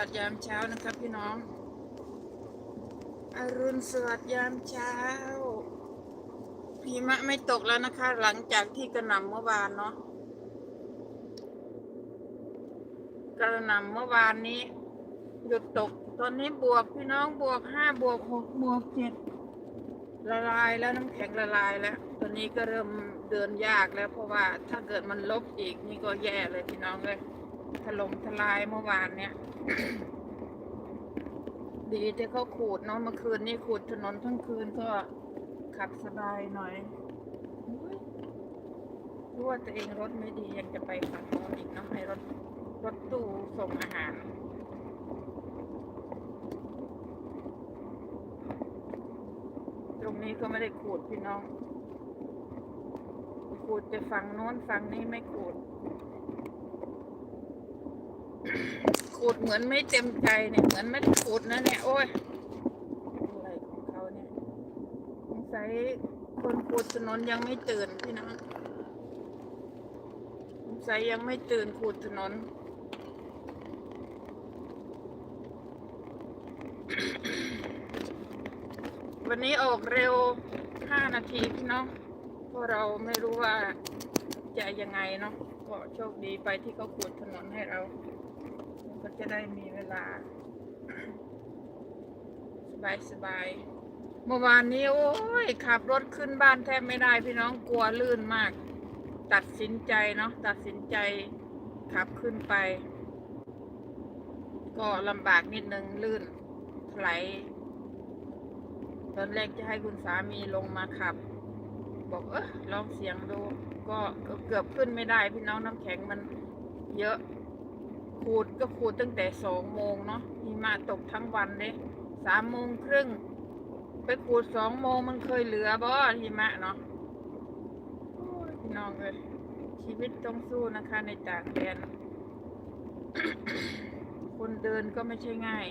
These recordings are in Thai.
สวัสดิ์ยามเช้านะครับพี่น้อง อรุณสวัสดิ์ยามเช้าหิมะไม่ตกแล้วนะคะ หลังจากที่กระหน่ำเมื่อวานเนาะกระหน่ำเมื่อวานนี้ หยุดตก ตอนนี้บวกพี่น้องบวกห้าบวกหกบวกเจ็ดละลายแล้วน้ำแข็งละลายแล้ว ตอนนี้ก็เริ่มเดินยากแล้วเพราะว่าถ้าเกิดมันลบอีกนี่ก็แย่เลยพี่น้องเลย ถล่มทลายเมื่อวานเนี่ย ดีที่เขาขูดเนาะเมื่อคืนนี่ขูดถนนทั้งคืนก็ขับสบายหน่อยรู้ว่าตัวเองรถไม่ดียังจะไปฝั่งโน้นอีกเนาะให้รถรถตู้ส่งอาหารตรงนี้ก็ไม่ได้ขูดพี่น้องขูดแต่ฝั่งโน้นฝั่งนี้ไม่ขูด ขูดเหมือนไม่เต็มใจเนี่ยเหมือนไม่ได้ขูดนะเนี่ย โอ้ยอะไรของเขาเนี่ยสงสัยคนขูดถนนยังไม่ตื่นพี่น้องสงสัยยังไม่ตื่นขูดถนนวันนี้ออกเร็วห้านาทีพี่น้องเพราะเราไม่รู้ว่าจะยังไงเนาะก็โชคดีไปที่เขาขูดถนนให้เรา ก็จะได้มีเวลา สบายสบายเมื่อวานนี้โอ้ยขับรถขึ้นบ้านแทบไม่ได้พี่น้องกลัวลื่นมาก ตัดสินใจเนาะตัดสินใจขับขึ้นไป ก็ลำบากนิดนึงลื่นถลายตอนแรกจะให้คุณสามีลงมาขับ บอกเออลองเสียงดู ก็เกือบขึ้นไม่ได้พี่น้องน้ำแข็งมันเยอะ ขูดก็ขูดตั้งแต่สองโมงเนาะหิมะตกทั้งวันเลยสามโมงครึ่ง ไปขูดสองโมงมันเคยเหลือบ่หิมะเนาะพี่น้องเลยชีวิตต้องสู้นะคะในต่างแดน คนเดินก็ไม่ใช่ง่าย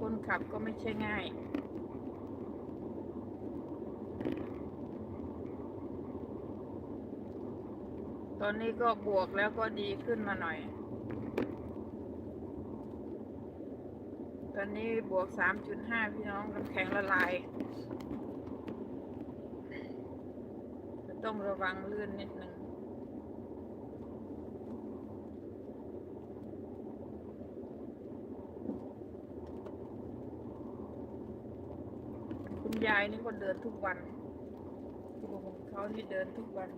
คนขับก็ไม่ใช่ง่ายตอนนี้ก็บวกแล้วก็ดีขึ้นมาหน่อย ต อนนี้บวกสามจุดห้าพี่น้องน้ำแข็งละลาย ต้องระวังลื่นนิดนึงคุณยายนี่ก็เดินทุกวันลูกของเขานี่เดินทุกวัน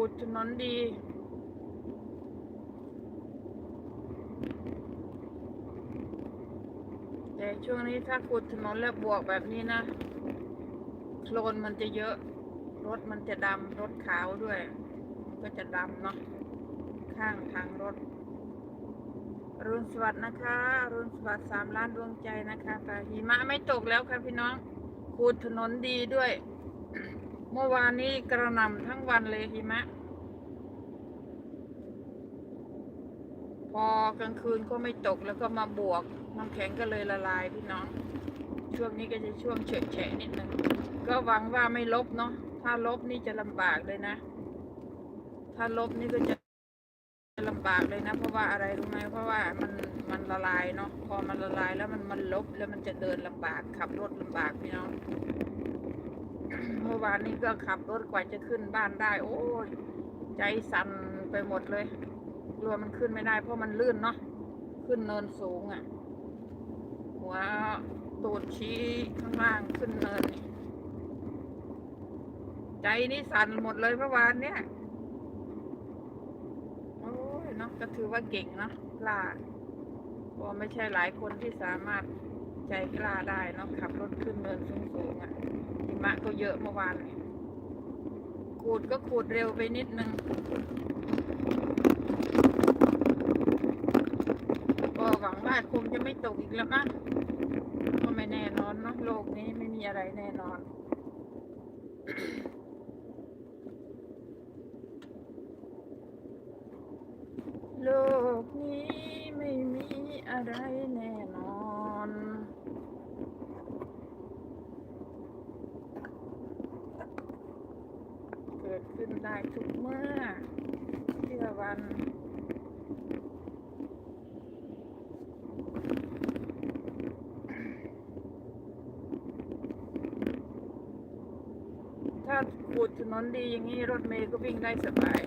ขูดถนนดี แต่ช่วงนี้ถ้าขูดถนนแล้วบวกแบบนี้นะโคลนมันจะเยอะ รถมันจะดำรถขาวด้วย ก็จะดำเนาะข้างทางรถรุณสวัสดิ์นะคะ รุณสวัสดิ์สามล้านดวงใจนะคะแต่หิมะไม่ตกแล้วค่ะพี่น้องขูดถนนดีด้วย มื่อวานนี้กระหน่ำทั้งวันเลยหิมะ พอกลางคืนก็ไม่ตกแล้วก็มาบวกน้ำแข็งก็เลยละลายพี่น้อง ช่วงนี้ก็จะช่วงเฉอะแฉะนิดนึงก็หวังว่าไม่ลบเนาะถ้าลบนี่จะลำบากเลยนะ ถ้าลบนี่ก็จะลำบากเลยนะ เพราะว่าอะไรรู้ไหมเพราะว่ามันมันละลายเนาะพอมันละลายแล้วมันมันลบแล้วมันจะเดินลำบากขับรถลำบากพี่น้อง มื่อวานนี้ก็ขับรถกว่าจะขึ้นบ้านได้ โอ้ยใจสั่นไปหมดเลยกลัวมันขึ้นไม่ได้ เพราะมันลื่นเนาะขึ้นเนินสูงอะ่ะ หัวตูดชี้ข้างล่างขึ้นเนิน ใจนี่สั่นหมดเลยเมื่อวานเนี้ยโอ้ยเนาะก็ถือว่าเก่งเนาะล้าเพราะไม่ใช่หลายคนที่สามารถ ใจกล้าได้เนาะขับรถขึ้นเนินสูงๆอะหิมะก็เยอะเมื่อวานขูดก็ขูดเร็วไปนิดนึงก็หวังว่าคงจะไม่ตกอีกแล้วมั้งก็ไม่แน่นอนเนาะโลกนี้ไม่มีอะไรแน่นอนโลกนี้ไม่มีอะไรแน่นอน เกิดขึ้นได้ทุกเมื่อเชื่อวัน ถ้าขูดถ นนดีอย่างนี้รถเมย์ก็วิ่งได้สบาย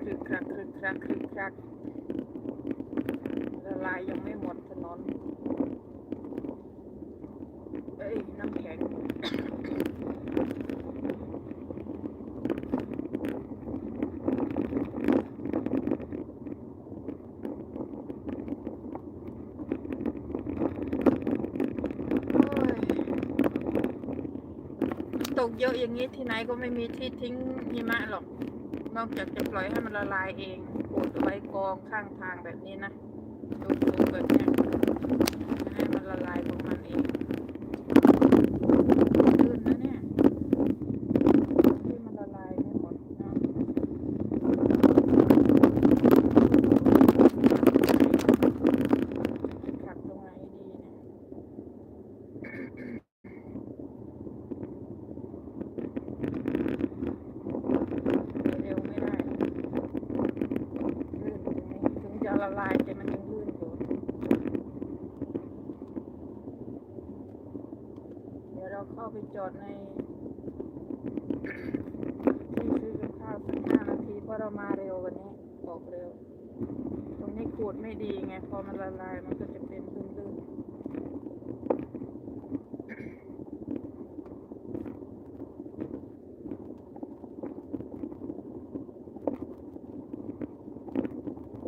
คลึกคลักคลึกคลักคลึกคลักละลายยังไม่หมดถนน เอ้ย น้ำแข็ง โอ้ย ตกเยอะอย่างนี้ที่ไหนก็ไม่มีที่ทิ้งหิมะหรอก นอกจากจะปล่อยให้มันละลายเองกดไว้กองข้างทางแบบนี้นะดูๆแบบนี้ละลายของมันเองขึ้นนะเนี่ยที่มันละลายไม่หมดนะขัดตรงไหนดีเนี่ย เร็วไม่ได้ลื่นตรงนี้ถึงจะ ละลายแต่มันยังลื่นอยู่เดี๋ยวเราเข้าไปจอดใน ที่ซื้อกับข้าวสักห้านาทีเพราะเรามาเร็ววันนี้ออกเร็ว ตรงนี้ขูดไม่ดีไง พอมันละลายมันก็จะเป็นลื่น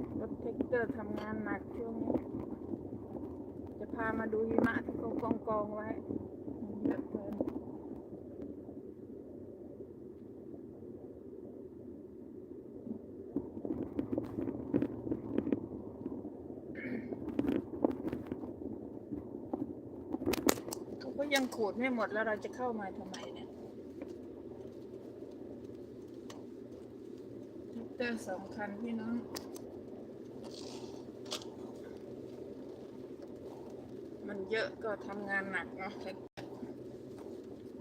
ๆรถ เตอร์ทำงานหนักช่วงนี้ จะพามาดูหิมะที่เขากองกองไว้เยอะเกินเขาก็ยังขูดไม่หมดแล้วเราจะเข้ามาทำไมเนี่ยแท็กเตอร์สองคันพี่น้อง มันเยอะก็ทำงานหนักเนาะ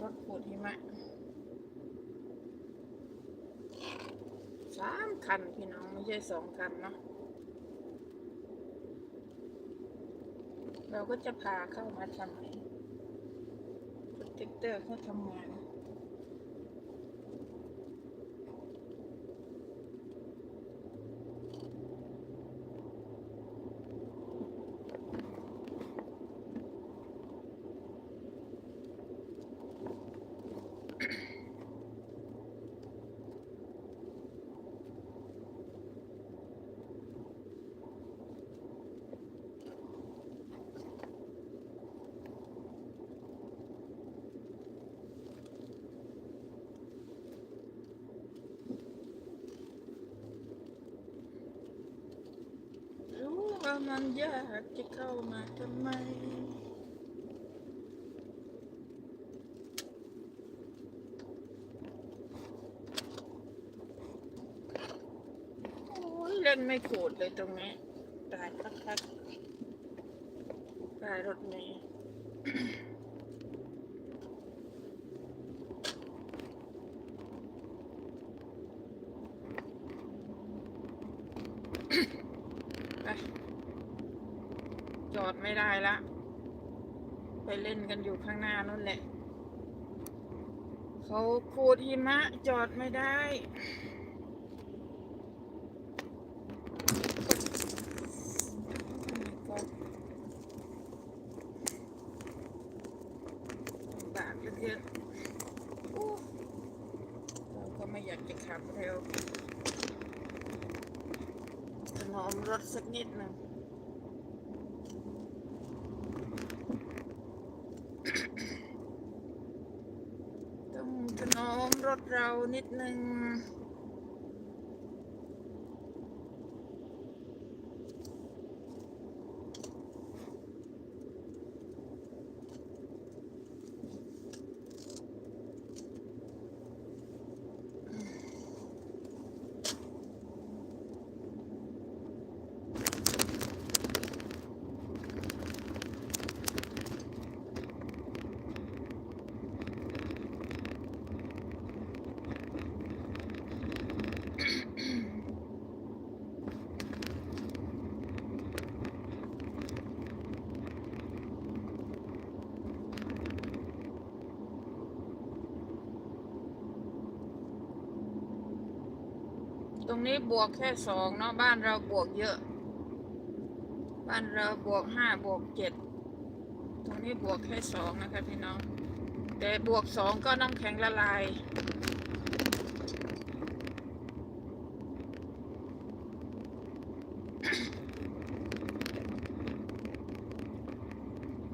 รถขูดหิมะสามคันพี่น้องไม่ใช่สองคันเนาะเราก็จะพาเข้ามาทำไมโปรเทคเตอร์เขาทำงาน รู้ว่า มันยากจะเข้ามาทำไม โอ้ยเล่นไม่โกรธเลยตรงนี้ตายพักๆตายรถเมย์ ไปเล่นกันอยู่ข้างหน้านั่นแหละ เขาขูดหิมะจอดไม่ได้ บากเยอะก็ไม่อยากจะขับเร็วนอมรถสักนิดหนึ่ง เรานิดหนึ่ง ตรงนี้บวกแค่สองเนาะบ้านเราบวกเยอะ บ้านเราบวกห้าบวกเจ็ดตรงนี้บวกแค่สองนะคะพี่น้อง แต่บวกสองก็น้ำแข็งละลาย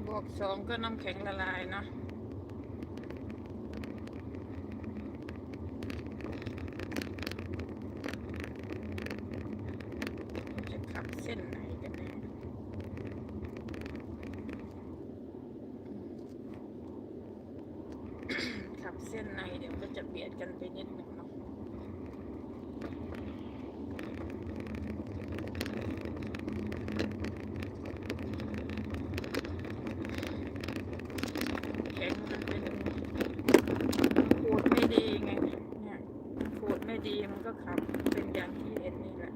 บวกสองก็น้ำแข็งละลายเนาะ กับเส้นไหนกันแน่ขับเส้นในเดี๋ยวก็จะเบียดกันไปนิดหนึ่งเนาะแข็งมันเป็นขูดไม่ดีไงเนี่ยขูดไม่ดีมันก็ขับเป็นอย่างที่เห็นนี่แหละ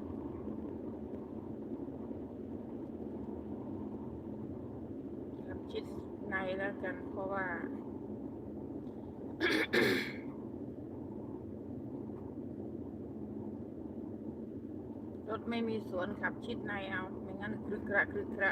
ครับ ชิดในแล้วกันเพราะว่า รถไม่มีสวนขับชิดในเอา ไม่งั้นครึกระครึกกระ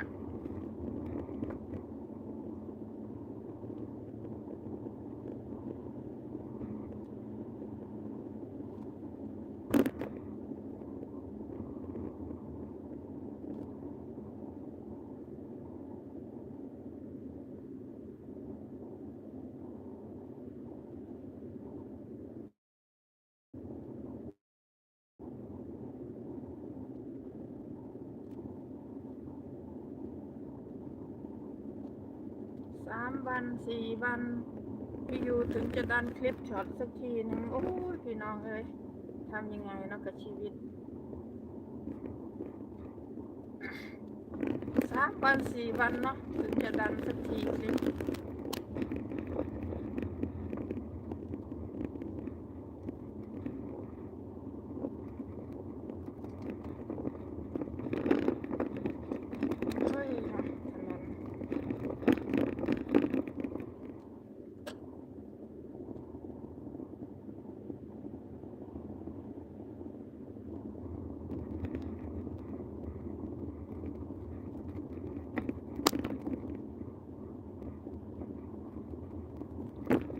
สามวันสี่วันพี่ยูถึงจะดันคลิปช็อตสักทีนึงโอ้ยพี่น้องเอ้ยทำยังไงเนาะกับชีวิตสามวันสี่วันเนาะถึงจะดันสักทีคลิป เฮ้ยค่ะถนน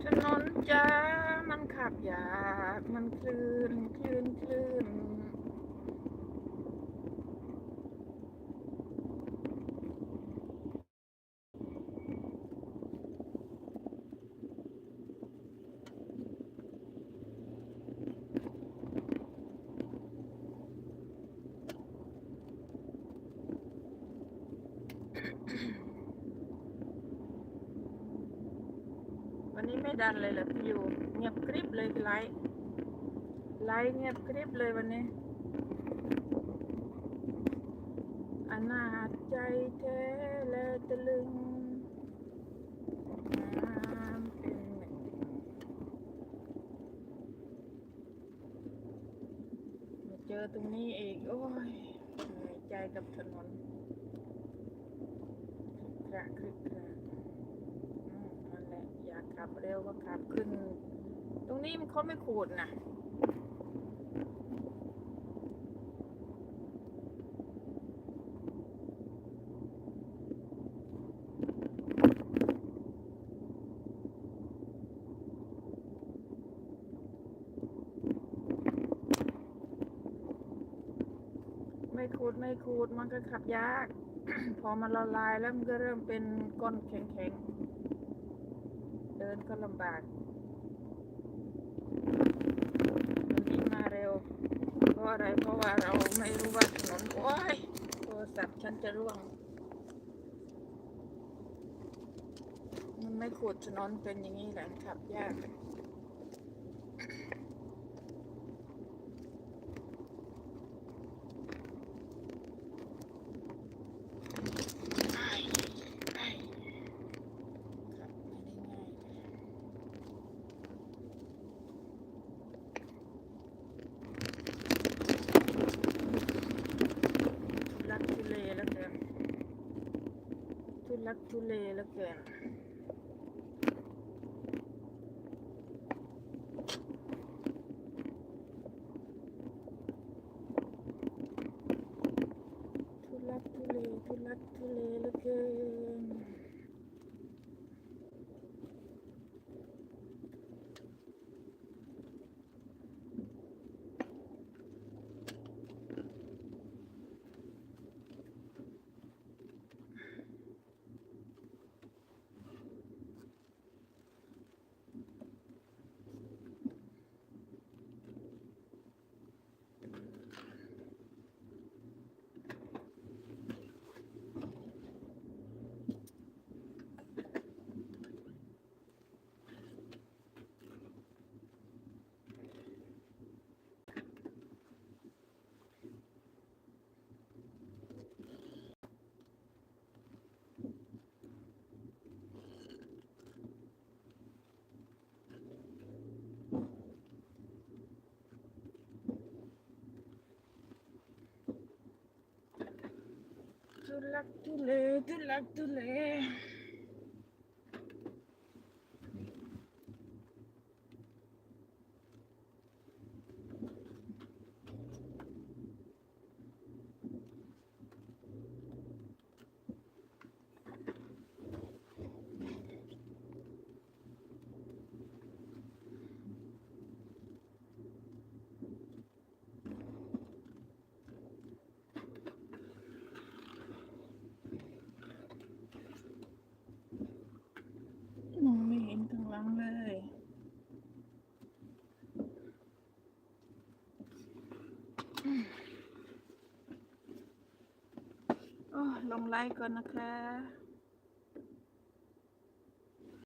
ถนนจ้า มันขับยากมันคลื่นคลื่นคลื่นวันนี้ไม่ดันเลยเหรอ กริบเลยไลฟ์ไลฟ์เงียบกริบเลยวันนี้อนาจใจแท้และตะลึงน้ำเป็นเหมือนมาเจอตรงนี้อีก โอ้ยเหนื่อยใจกับถนนครึกระครึกคระอืมนั่นแหละอยากขับเร็วก็ขับขึ้น นี้มันเขาไม่ขูดนะไม่ขูดดไม่ขูดมันก็ขับยาก พอมันละลายแล้วมันก็เริ่มเป็นก้อนแข็งๆ เดินก็ลำบากวันนี้มาเร็ว เพราะ อะไร เพราะว่าเราไม่รู้ว่าถนนโอ้ยโทรศัพท์ฉันจะร่วง มันไม่ขุดถนนเป็นอย่างนี้แหละขับยากอ้ไอ้ครับไม่ได้ง่ายเลยทุลักทุเลแล้วเกิน ทุลักทุเลแล้วเกินทุลักทุเลทุลักทุเลแล้วเกิน ทุลักทุเลทุลักทุเล มองไม่เห็นข้างหลังเลยอืมโอ้ ลงไลค์ก่อนนะคะ